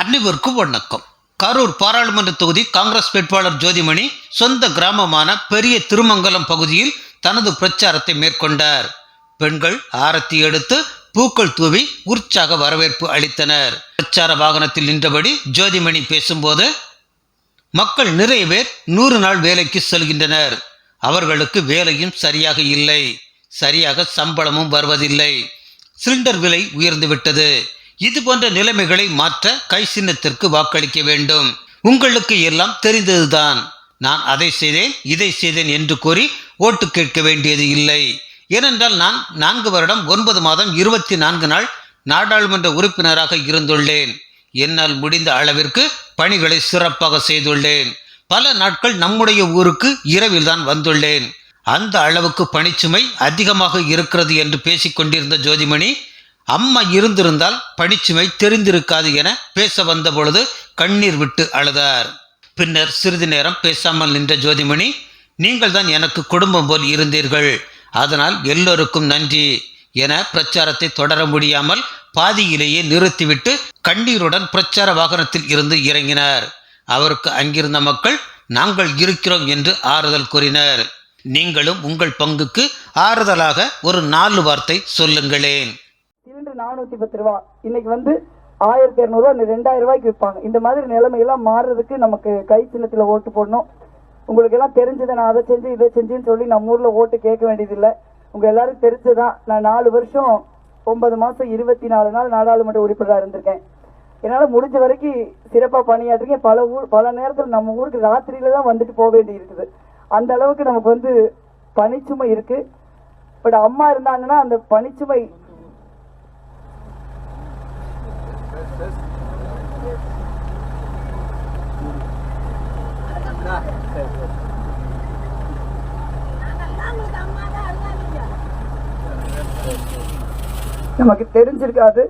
அன்னிவருக்கும் வணக்கம். கரூர் பாராளுமன்ற தொகுதி காங்கிரஸ் வேட்பாளர் ஜோதிமணி சொந்த கிராமமான பெரிய திருமங்கலம் பகுதியில் தனது பிரச்சாரத்தை மேற்கொண்டார். பெண்கள் ஆரத்தி எடுத்து பூக்கள் தூவி உற்சாக வரவேற்பு அளித்தனர். பிரச்சார வாகனத்தில் நின்றபடி ஜோதிமணி பேசும்போது மக்கள் நிறைய பேர் நூறு நாள் வேலைக்கு செல்கின்றனர். அவர்களுக்கு வேலையும் சரியாக இல்லை. சரியாக சம்பளமும் வருவதில்லை. சிலிண்டர் விலை உயர்ந்து விட்டது. இது போன்ற நிலைமைகளை மாற்ற கை சின்னத்திற்கு வாக்களிக்க வேண்டும். உங்களுக்கு எல்லாம் தெரிந்ததுதான். நான் அதை செய்தேன் இதை செய்தேன் என்று கூறி ஓட்டு கேட்க வேண்டியது இல்லை. ஏனென்றால் நான் நான்கு வருடம் ஒன்பது மாதம் இருபத்தி நான்கு நாள் நாடாளுமன்ற உறுப்பினராக இருந்துள்ளேன். என்னால் முடிந்த அளவிற்கு பணிகளை சிறப்பாக செய்துள்ளேன். பல நாட்கள் நம்முடைய ஊருக்கு இரவில் தான் வந்துள்ளேன். அந்த அளவுக்கு பணிச்சுமை அதிகமாக இருக்கிறது என்று பேசிக்கொண்டிருந்த ஜோதிமணி அம்மா இருந்திருந்தால் பணிச்சுமை தெரிந்திருக்காது என பேச வந்த பொழுது கண்ணீர் விட்டு அழுதார். பின்னர் சிறிது நேரம் பேசாமல் நின்ற ஜோதிமணி நீங்கள் தான் எனக்கு குடும்பம் போல் இருந்தீர்கள். அதனால் எல்லோருக்கும் நன்றி என பிரச்சாரத்தை தொடர முடியாமல் பாதியிலேயே நிறுத்திவிட்டு கண்ணீருடன் பிரச்சார வாகனத்தில் இருந்து இறங்கினார். அவருக்கு அங்கிருந்த மக்கள் நாங்கள் இருக்கிறோம் என்று ஆறுதல் கூறினர். நீங்களும் உங்கள் பங்குக்கு ஆறுதலாக ஒரு நாலு வார்த்தை சொல்லுங்களேன். நானூற்றி நானூத்தி பத்து ரூபா. இன்னைக்கு வந்து ஆயிரத்தி இரநூறுவா ரெண்டாயிரம் ரூபாய்க்கு விற்பாங்க. இந்த மாதிரி நிலைமையெல்லாம் மாறுறதுக்கு நமக்கு கை சின்னத்தில் ஓட்டு போடணும். உங்களுக்கு எல்லாம் தெரிஞ்சதை நான் அதை செஞ்சு இதை செஞ்சுன்னு சொல்லி நம்ம ஊரில் ஓட்டு கேட்க வேண்டியதில்லை. உங்க எல்லாரும் தெரிஞ்சதான். நான் நாலு வருஷம் ஒன்பது மாசம் இருபத்தி நாலு நாள் நாடாளுமன்ற உறுப்பினராக இருந்திருக்கேன். என்னால் முடிஞ்ச வரைக்கும் சிறப்பாக பணியாற்றிருக்கேன். பல ஊர் பல நேரத்தில் நம்ம ஊருக்கு ராத்திரியில தான் வந்துட்டு போக வேண்டி இருக்குது. அந்த அளவுக்கு நமக்கு வந்து பனிச்சுமை இருக்கு. பட் அம்மா இருந்தாங்கன்னா அந்த பனிச்சுமை நமக்கு தெரிஞ்சிருக்காது.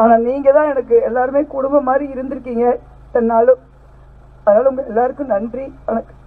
ஆனா நீங்க தான் எனக்கு எல்லாருமே குடும்பம் மாதிரி இருந்திருக்கீங்க. இத்தனை நாளும் அதனால உங்க எல்லாருக்கும் நன்றி வணக்கம்.